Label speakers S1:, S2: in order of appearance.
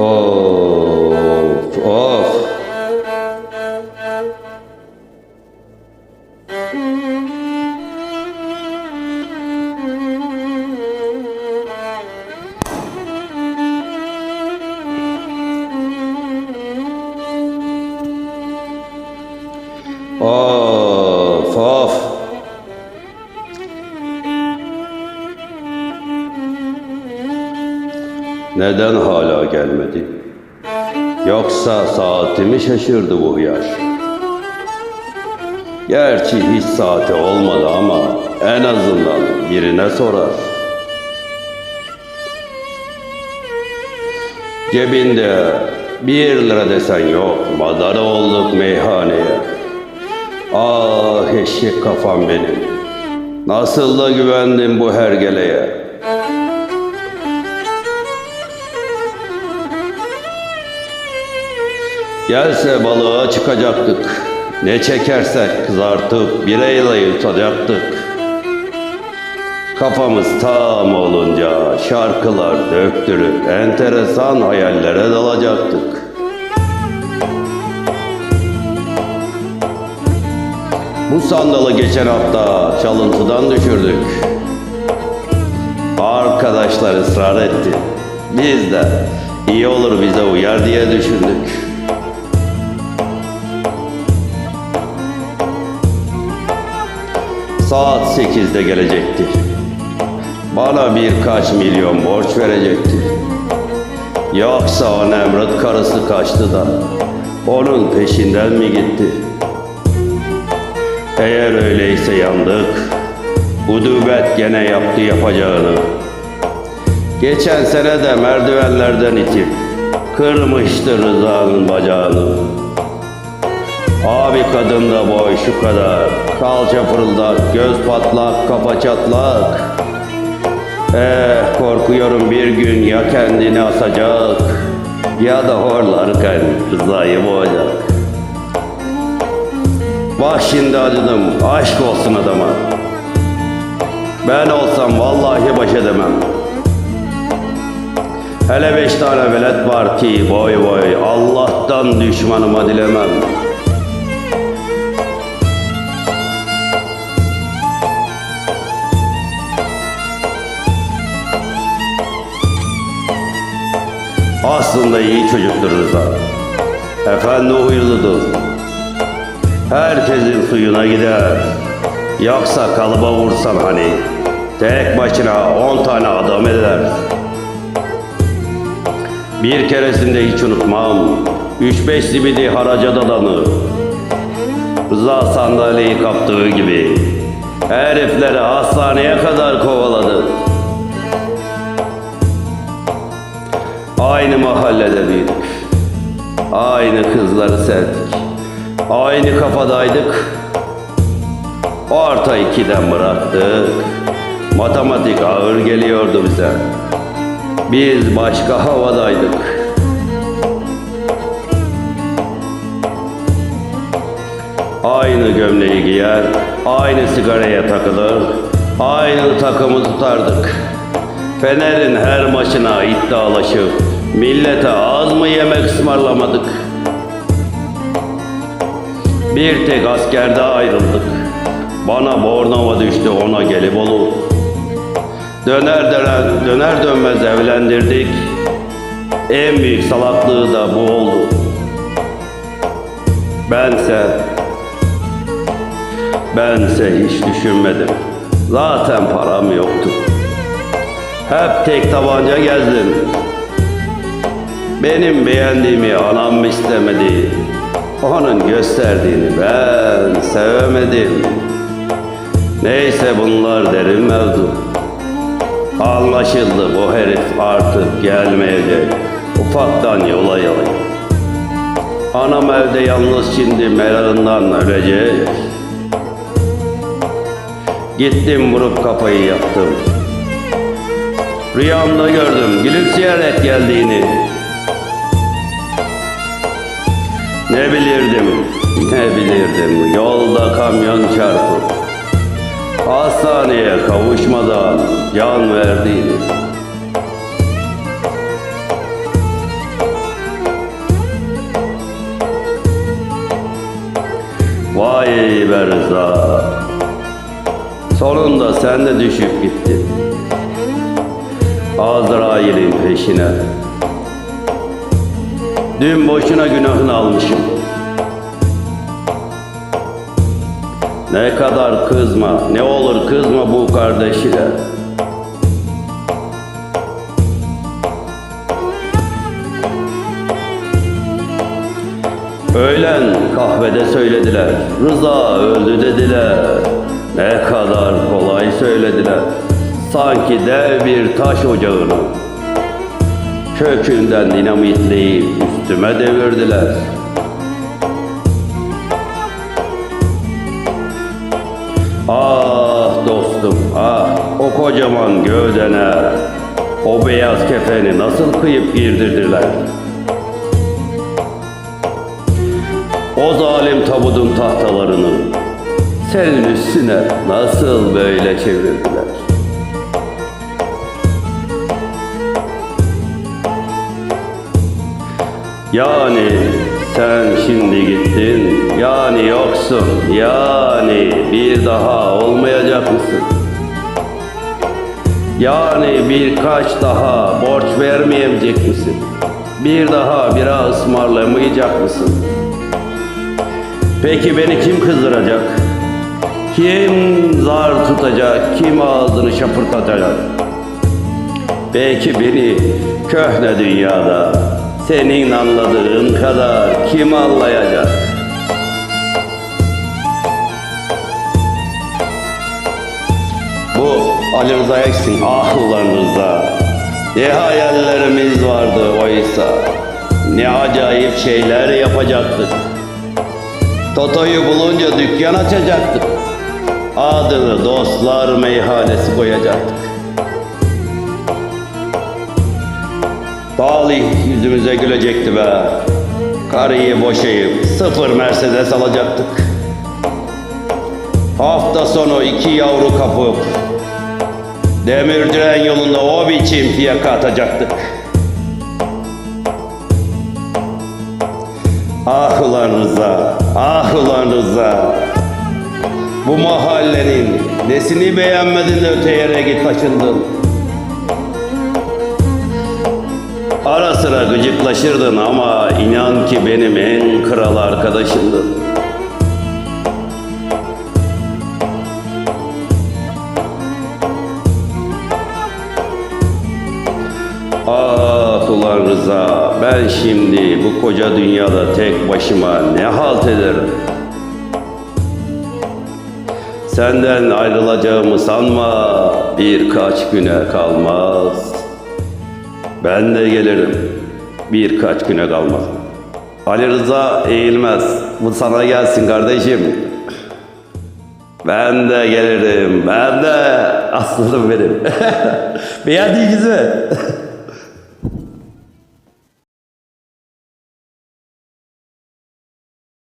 S1: Oh. Gelmedi? Yoksa saatimi şaşırdı bu hıyar. Gerçi hiç saati olmadı ama en azından birine sorar. Cebinde bir lira desen yok, madara olduk meyhaneye. Ah eşek kafam benim, nasıl da güvendim bu hergeleye. Gelse balığa çıkacaktık. Ne çekersek kızartıp bireyle yutacaktık. Kafamız tam olunca şarkılar döktürüp enteresan hayallere dalacaktık. Bu sandalı geçen hafta çalıntıdan düşürdük. Arkadaşlar ısrar etti. Biz de iyi olur bize uyar diye düşündük. Saat 8'de gelecekti. Bana birkaç milyon borç verecekti. Yoksa o Nemrut karısı kaçtı da onun peşinden mi gitti? Eğer öyleyse yandık. Udubet gene yaptı yapacağını. Geçen sene de merdivenlerden itip kırmıştı Rıza'nın bacağını. Abi kadın da boy şu kadar. Kalça fırıldak, göz patlak, kafa çatlak. Eh korkuyorum bir gün ya kendini asacak ya da horlarken rızayı boğacak. Bak şimdi acıdım, aşk olsun adama. Ben olsam vallahi baş edemem. Hele beş tane velet var ki boy boy Allah'tan düşmanıma dilemem. Aslında iyi çocuktur Rıza. Efendi huyludur. Herkesin suyuna gider. Yoksa kalıba vursan hani tek başına on tane adam eder. Bir keresinde hiç unutmam. Üç beş zibidi haraca dadanır. Rıza sandalyeyi kaptığı gibi herifleri hastaneye kadar kovaladı. Aynı mahallede büyüdük. Aynı kızları sevdik. Aynı kafadaydık. Orta ikiden bıraktık. Matematik ağır geliyordu bize. Biz başka havadaydık. Aynı gömleği giyer, aynı sigaraya takılır, aynı takımı tutardık. Fener'in her maçına iddialaşıp millete az mı yemek ısmarlamadık. Bir tek askerde ayrıldık. Bana Bornova düştü ona gelip olur. Döner döner, döner dönmez evlendirdik. En büyük salaklığı da bu oldu. Bense, bense hiç düşünmedim. Zaten param yoktu. Hep tek tabanca gezdim. Benim beğendiğimi anam istemedi. Onun gösterdiğini ben sevemedim. Neyse bunlar derin mevzu. Anlaşıldı bu herif artık gelmeyecek. Ufaktan yola yola. Anam evde yalnız şimdi merakından ölecek. Gittim vurup kafayı yaktım. Rüyamda gördüm gülümseyerek geldiğini. Ne bilirdim, ne bilirdim. Yolda kamyon çarpıp Hastaneye kavuşmadan can verdiydi Vay Berza. Sonunda sen de düşüp gittin. Azrail'in peşine. Dün boşuna günahını almışım. Ne kadar kızma, ne olur kızma bu kardeşine. Öğlen kahvede söylediler, Rıza öldü dediler. Ne kadar kolay söylediler. Sanki dev bir taş ocağını kökünden dinamitleyip üstüme devirdiler. Ah dostum, ah o kocaman gövdene, o beyaz kefeni nasıl kıyıp girdirdiler? O zalim tabutun tahtalarını senin üstüne nasıl böyle çevirdiler? Yani sen şimdi gittin, yani yoksun, yani bir daha olmayacak mısın? Yani birkaç daha borç vermeyecek misin? Bir daha bira ısmarlamayacak mısın? Peki beni kim kızdıracak? Kim zar tutacak? Kim ağzını şapırtatacak? Belki beni köhne dünyada senin anladığın kadar kim anlayacak? Bu Ali Rıza Eksin ah. Ne hayallerimiz vardı oysa. Ne acayip şeyler yapacaktık. Toto'yu bulunca dükkan açacaktık. Adını dostlar meyhanesi koyacaktık. Talih yüzümüze gülecekti be. Karıyı boşayıp sıfır Mercedes alacaktık. Hafta sonu iki yavru kapıp Demirciren yolunda o biçim fiyaka atacaktık. Ah ulan Rıza, ah ulan Rıza. Bu mahallenin nesini beğenmedin de öte yere git taşındın. Ara sıra gıcıklaşırdın ama inan ki benim en kral arkadaşımdın. Ah ulan Rıza, ben şimdi bu koca dünyada tek başıma ne halt ederim? Senden ayrılacağımı sanma, birkaç güne kalmaz. Ben de gelirim, birkaç güne kalmaz. Ali Rıza eğilmez, bu sana gelsin kardeşim. Ben de gelirim, ben de aslanım benim. Beğendiniz mi?